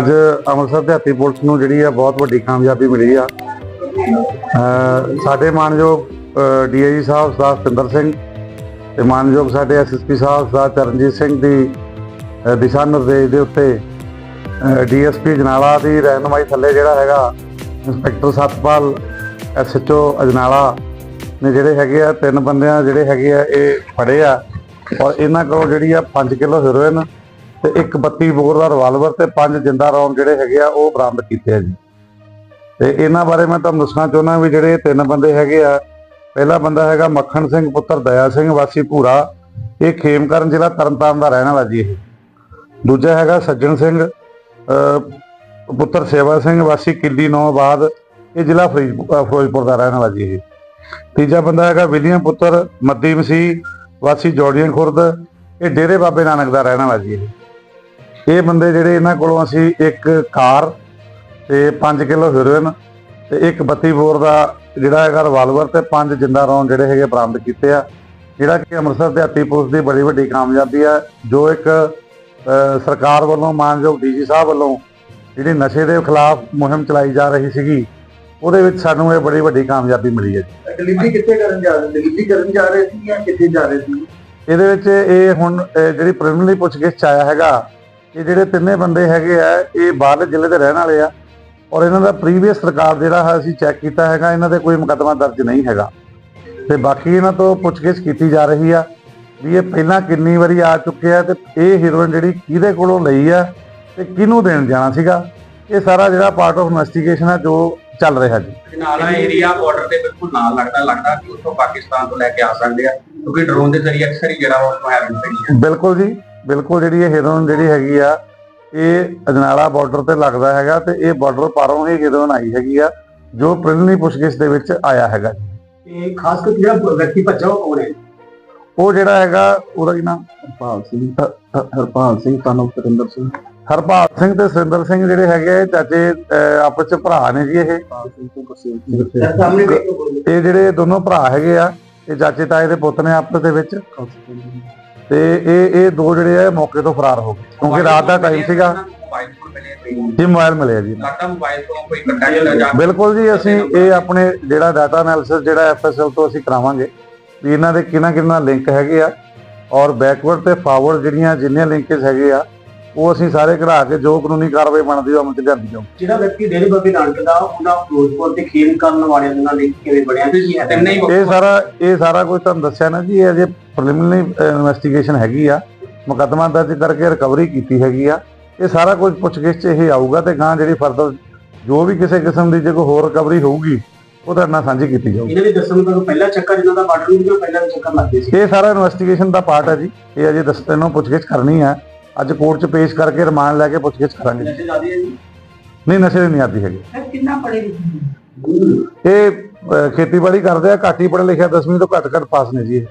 ਅੱਜ ਅੰਮ੍ਰਿਤਸਰ ਦਿਹਾਤੀ ਪੁਲਿਸ ਨੂੰ ਜਿਹੜੀ ਆ ਬਹੁਤ ਵੱਡੀ ਕਾਮਯਾਬੀ ਮਿਲੀ ਆ। ਸਾਡੇ ਮਾਨਯੋਗ ਡੀਆਈਜੀ ਸਾਹਿਬ ਸਰਦਾਰ ਸਤਿੰਦਰ ਸਿੰਘ ਤੇ ਮਾਨਯੋਗ ਸਾਡੇ ਐਸਐਸਪੀ ਸਾਹਿਬ ਸਰਦਾਰ ਚਰਨਜੀਤ ਸਿੰਘ ਦੀ ਦਿਸ਼ਾ ਨਿਰਦੇਸ਼ ਦੇ ਉੱਤੇ ਡੀਐਸਪੀ ਜਨਾਲਾ ਦੀ ਰਹਿਨਮਾਈ ਥੱਲੇ ਜਿਹੜਾ ਹੈਗਾ, ਇੰਸਪੈਕਟਰ ਸਤਪਾਲ ਐਸਐਚਓ ਅਜਨਾਲਾ ਨੇ ਜਿਹੜੇ ਹੈਗੇ ਆ, ਤਿੰਨ ਬੰਦਿਆਂ ਜਿਹੜੇ ਹੈਗੇ ਆ, ਇਹ ਫੜੇ ਆ। ਔਰ ਇਹਨਾਂ ਕੋਲ ਜਿਹੜੀ ਆ 5 ਕਿਲੋ ਹੈਰੋਇਨ ਤੇ ਇੱਕ 32 ਬੋਰ ਦਾ ਰਿਵਾਲਵਰ ਤੇ ਪੰਜ ਜਿੰਦਾ ਰੌਂਡ ਜਿਹੜੇ ਹੈਗੇ ਆ, ਉਹ ਬਰਾਮਦ ਕੀਤੇ ਆ ਜੀ। ਤੇ ਇਹਨਾਂ ਬਾਰੇ ਮੈਂ ਤੁਹਾਨੂੰ ਦੱਸਣਾ ਚਾਹੁੰਦਾ ਵੀ ਜਿਹੜੇ ਤਿੰਨ ਬੰਦੇ ਹੈਗੇ ਆ, ਪਹਿਲਾ ਬੰਦਾ ਹੈਗਾ ਮੱਖਣ ਸਿੰਘ ਪੁੱਤਰ ਦਇਆ ਸਿੰਘ ਵਾਸੀ ਭੂਰਾ, ਇਹ ਖੇਮਕਰਨ ਜ਼ਿਲ੍ਹਾ ਤਰਨਤਾਰਨ ਦਾ ਰਹਿਣ ਵਾਲਾ ਜੀ ਇਹ। ਦੂਜਾ ਹੈਗਾ ਸੱਜਣ ਸਿੰਘ ਪੁੱਤਰ ਸੇਵਾ ਸਿੰਘ ਵਾਸੀ ਕਿੱਲੀ ਨੌਬਾਦ ਇਹ ਜ਼ਿਲ੍ਹਾ ਫਰੀਦ- ਫਿਰੋਜ਼ਪੁਰ ਦਾ ਰਹਿਣ ਵਾਲਾ ਜੀ ਇਹ। ਤੀਜਾ ਬੰਦਾ ਹੈਗਾ ਵਿਲੀਅਮ ਪੁੱਤਰ ਮੱਦੀ ਮਸੀਹ ਵਾਸੀ ਜੋੜੀਆਂ ਖੁਰਦ, ਇਹ ਡੇਰੇ ਬਾਬੇ ਨਾਨਕ ਦਾ ਰਹਿਣ ਵਾਲਾ ਜੀ ਇਹ। ਇਹ ਬੰਦੇ ਜਿਹੜੇ ਇਹਨਾਂ ਕੋਲੋਂ ਅਸੀਂ ਇੱਕ ਕਾਰ ਤੇ 5 ਕਿਲੋ ਹੈਰੋਇਨ ਤੇ ਇੱਕ 32 ਬੋਰ ਦਾ ਜਿਹੜਾ ਹੈਗਾ ਰਿਵਾਲਵਰ ਤੇ ਪੰਜ ਜਿੰਦਾ ਰੌਂਦ ਜਿਹੜੇ ਹੈਗੇ ਬਰਾਮਦ ਕੀਤੇ ਆ। ਜਿਹੜਾ ਕਿ ਅੰਮ੍ਰਿਤਸਰ ਦਿਹਾਤੀ ਪੁਲਿਸ ਦੀ ਬੜੀ ਵੱਡੀ ਕਾਮਯਾਬੀ ਆ ਜੋ ਇੱਕ ਸਰਕਾਰ ਵੱਲੋਂ ਮਾਨਯੋਗ ਡੀਜੀ ਸਾਹਿਬ ਵੱਲੋਂ ਜਿਹੜੀ ਨਸ਼ੇ ਦੇ ਖਿਲਾਫ ਮੁਹਿੰਮ ਚਲਾਈ ਜਾ ਰਹੀ ਸੀਗੀ ਉਹਦੇ ਵਿੱਚ ਸਾਨੂੰ ਇਹ ਬੜੀ ਵੱਡੀ ਕਾਮਯਾਬੀ ਮਿਲੀ ਹੈ ਜੀ। ਡਿਲੀਵਰੀ ਕਿੱਥੇ ਕਰਨ ਜਾ ਰਹੇ? ਡਿਲੀਵਰੀ ਕਰਨ ਜਾ ਰਹੇ ਸੀ ਜਾਂ ਕਿੱਥੇ ਜਾ ਰਹੇ ਸੀ? ਇਹਦੇ ਵਿੱਚ ਇਹ ਹੁਣ ਜਿਹੜੀ ਪ੍ਰੀਲਿਮਿਨਰੀ ਪੁੱਛਗਿੱਛ ਆਇਆ ਹੈਗਾ ਇਹ ਜਿਹੜੇ ਤਿੰਨੇ ਬੰਦੇ ਹੈਗੇ ਆ ਇਹ ਬਾਹਰਲੇ ਜ਼ਿਲ੍ਹੇ ਦੇ ਰਹਿਣ ਵਾਲੇ ਆ ਔਰ ਇਹਨਾਂ ਦਾ ਪ੍ਰੀਵੀਅਸ ਰਿਕਾਰਡ ਜਿਹੜਾ ਹੈ ਅਸੀਂ ਚੈੱਕ ਕੀਤਾ ਹੈਗਾ ਇਹਨਾਂ ਤੇ ਕੋਈ ਮੁਕੱਦਮਾ ਦਰਜ ਨਹੀਂ ਹੈਗਾ। ਤੇ ਬਾਕੀ ਇਹਨਾਂ ਤੋਂ ਪੁੱਛਗਿੱਛ ਕੀਤੀ ਜਾ ਰਹੀ ਆ ਵੀ ਇਹ ਪਹਿਲਾਂ ਕਿੰਨੀ ਵਾਰੀ ਆ ਚੁੱਕੇ ਆ ਤੇ ਇਹ ਹੀਰੋਇਨ ਜਿਹੜੀ ਕਿਹਦੇ ਕੋਲੋਂ ਲਈ ਆ ਤੇ ਕਿਹਨੂੰ ਦੇਣ ਜਾਣਾ ਸੀਗਾ? ਇਹ ਸਾਰਾ ਜਿਹੜਾ ਪਾਰਟ ਆਫ ਇਨਵੈਸਟੀਗੇਸ਼ਨ ਹੈ ਜੋ ਚੱਲ ਰਿਹਾ ਜੀ। ਜਨਾਲਾ ਏਰੀਆ ਬਾਰਡਰ ਦੇ ਬਿਲਕੁਲ ਨਾਲ ਲੱਗਦਾ ਲੱਗਦਾ ਕਿ ਉੱਥੋਂ ਪਾਕਿਸਤਾਨ ਤੋਂ ਲੈ ਕੇ ਆ ਸਕਦੇ ਆ ਕਿਉਂਕਿ ਡਰੋਨ ਦੇ ਜ਼ਰੀਏ ਅਕਸਰ ਹੀ ਜਿਹੜਾ ਉਹ ਹੈਰਨ ਪਈ ਹੈ ਬਿਲਕੁਲ ਜੀ। ਬਿਲਕੁਲ ਜਿਹੜੀ ਇਹ ਹੀਰੋਇਨ ਜਿਹੜੀ ਹੈਗੀ ਆ ਇਹ ਅਜਨਾਲਾ ਬਾਰਡਰ ਤੇ ਲੱਗਦਾ ਹੈਗਾ ਤੇ ਇਹ ਬਾਰਡਰ ਪਾਰੋਂ ਹੀ ਹੀਰੋਇਨ ਆਈ ਹੈਗੀ ਆ ਜੋ ਪ੍ਰੀਲਿਮਿਨਰੀ ਪੁੱਛਗਿੱਛ ਦੇ ਵਿੱਚ ਆਇਆ ਹੈਗਾ। ਇਹ ਖਾਸ ਕਰਕੇ ਜਿਹੜਾ ਵਿਅਕਤੀ ਭੱਜਾ ਉਹ ਕੌਣ ਹੈ? ਉਹ ਜਿਹੜਾ ਹੈਗਾ ਉਹਦਾ ਕੀ ਨਾਮ? ਹਰਪਾਲ ਸਿੰਘ ਹਰਪਾਲ ਸਿੰਘ ਤਾਨੋ ਸਤਿੰਦਰ ਸਿੰਘ। ਹਰਪਾਲ ਸਿੰਘ ਤੇ ਸੁਰਿੰਦਰ ਸਿੰਘ ਜਿਹੜੇ ਹੈਗੇ ਆ, ਚਾਚੇ ਆਪਸ ਚ ਭਰਾ ਨੇ ਜੀ ਇਹ। ਹਰਪਾਲ ਸਿੰਘ ਤੋਂ ਬਸੇਲ ਸਿੰਘ। ਸਾਹਮਣੇ ਦੇਖੋ। ਇਹ ਜਿਹੜੇ ਦੋਨੋਂ ਭਰਾ ਹੈਗੇ ਆ ਇਹ ਚਾਚੇ ਤਾਏ ਦੇ ਪੁੱਤ ਨੇ ਆਪਸ ਦੇ ਵਿੱਚ। ਤੇ ਇਹ ਇਹ ਦੋ ਜਿਹੜੇ ਆ ਮੌਕੇ ਤੋਂ ਫਰਾਰ ਹੋ ਗਏ। ਕਿਉਂਕਿ ਰਾਤ ਦਾ ਟਾਈਮ ਸੀਗਾ। ਜੀ ਮੋਬਾਈਲ ਮਿਲਿਆ ਜੀ। ਲੱਗਦਾ ਮੋਬਾਈਲ ਤੋਂ ਕੋਈ ਕੱਟਾ ਜਿਹਾ ਜਾ ਬਿਲਕੁਲ ਜੀ ਅਸੀਂ ਇਹ ਆਪਣੇ ਜਿਹੜਾ ਡਾਟਾ ਐਨਾਲਿਸਿਸ ਜਿਹੜਾ ਐਫਐਸਐਲ ਤੋਂ ਅਸੀਂ ਕਰਾਵਾਂਗੇ ਵੀ ਇਹਨਾਂ ਦੇ ਕਿਹਨਾਂ ਕਿਹਨਾਂ ਲਿੰਕ ਹੈਗੇ ਆ। ਔਰ ਬੈਕਵਰਡ ਤੇ ਫਾਰਵਰਡ ਜਿਹੜੀਆਂ ਜਿੰਨੀਆਂ ਲਿੰਕੇਜ ਹੈਗੇ ਆ ਉਹ ਅਸੀਂ ਸਾਰੇ ਕਢਾ ਕੇ ਜੋ ਕਾਨੂੰਨੀ ਕਾਰਵਾਈ ਬਣਦੀ ਉਹ ਅਮਲ ਚ ਲਿਆਂਦੀ ਜਾਊ। ਜਿਹੜਾ ਵਿਅਕਤੀ ਡੇਰੇ ਬਾਬੇ ਨਾਨਕ ਦਾ ਉਹਦਾ ਫਿਰੋਜ਼ਪੁਰ ਤੇ ਖੇਮ ਕਰਨ ਵਾਲਿਆਂ ਦੇ ਨਾਲ ਲਿੰਕ ਕਿਵੇਂ ਬਣਿਆ? ਤੇ ਹੈ ਤਿੰਨੇ ਹੀ ਇਹ ਸਾਰਾ ਇਹ ਸਾਰਾ ਕੁਝ ਤੁਹਾਨੂੰ ਦੱਸਿਆ ਨਾ ਜੀ ਇਹ ਅਜੇ ਪ੍ਰੀਲਿਮਿਨਰੀ ਇਨਵੈਸਟੀਗੇਸ਼ਨ ਹੈਗੀ ਆ। ਮੁਕੱਦਮਾ ਦਰਜ ਕਰਕੇ ਰਿਕਵਰੀ ਕੀਤੀ ਹੈਗੀ ਆ। ਇਹ ਸਾਰਾ ਕੁਝ ਪੁੱਛਗਿੱਛ ਚ ਇਹ ਆਊਗਾ ਤੇ ਗਾਂ ਜਿਹੜੀ ਫਰਦਰ ਜੋ ਵੀ ਕਿਸੇ ਕਿਸਮ ਦੀ ਜੇ ਕੋਈ ਹੋਰ ਰਿਕਵਰੀ ਹੋਊਗੀ ਉਹ ਤੁਹਾਡੇ ਨਾਲ ਸਾਂਝੀ ਕੀਤੀ ਜਾਊਗੀ। ਇਹਨਾਂ ਦੇ ਦੱਸਣ ਮੁਤਾਬਕ ਪਹਿਲਾ ਚੱਕਰ ਇਹਨਾਂ ਦਾ ਬਾਰਡਰ ਨੂੰ ਪਹਿਲਾਂ ਚੱਕਰ ਲੱਗਦੇ ਸੀ। ਇਹ ਸਾਰਾ ਇਨਵੈਸਟੀਗੇਸ਼ਨ ਦਾ ਪਾਰਟ ਹੈ ਜੀ। ਇਹ ਅਜੇ ਦੱਸ ਤੈਨੂੰ ਪੁੱਛਗਿੱਛ ਕਰਨੀ ਹੈ ਅੱਜ ਕੋਰਟ 'ਚ ਪੇਸ਼ ਕਰਕੇ ਰਿਮਾਂਡ ਲੈ ਕੇ ਪੁੱਛਗਿੱਛ ਕਰਾਂਗੇ। ਨਸ਼ੇ ਜ਼ਿਆਦੇ ਹੈ ਜੀ? ਨਹੀਂ ਨਸ਼ੇ ਦੀ ਨਹੀਂ ਆਦੀ ਹੈਗੀ। ਸਰ ਕਿੰਨਾ ਪੜੇ ਇਹ ਅਹ, ਖੇਤੀਬਾੜੀ ਕਰਦੇ ਆ ਘੱਟ ਹੀ ਪੜ੍ਹੇ ਲਿਖਿਆ 10ਵੀਂ ਤੋਂ ਘੱਟ ਘੱਟ ਪਾਸ ਨੇ ਜੀ ਇਹ।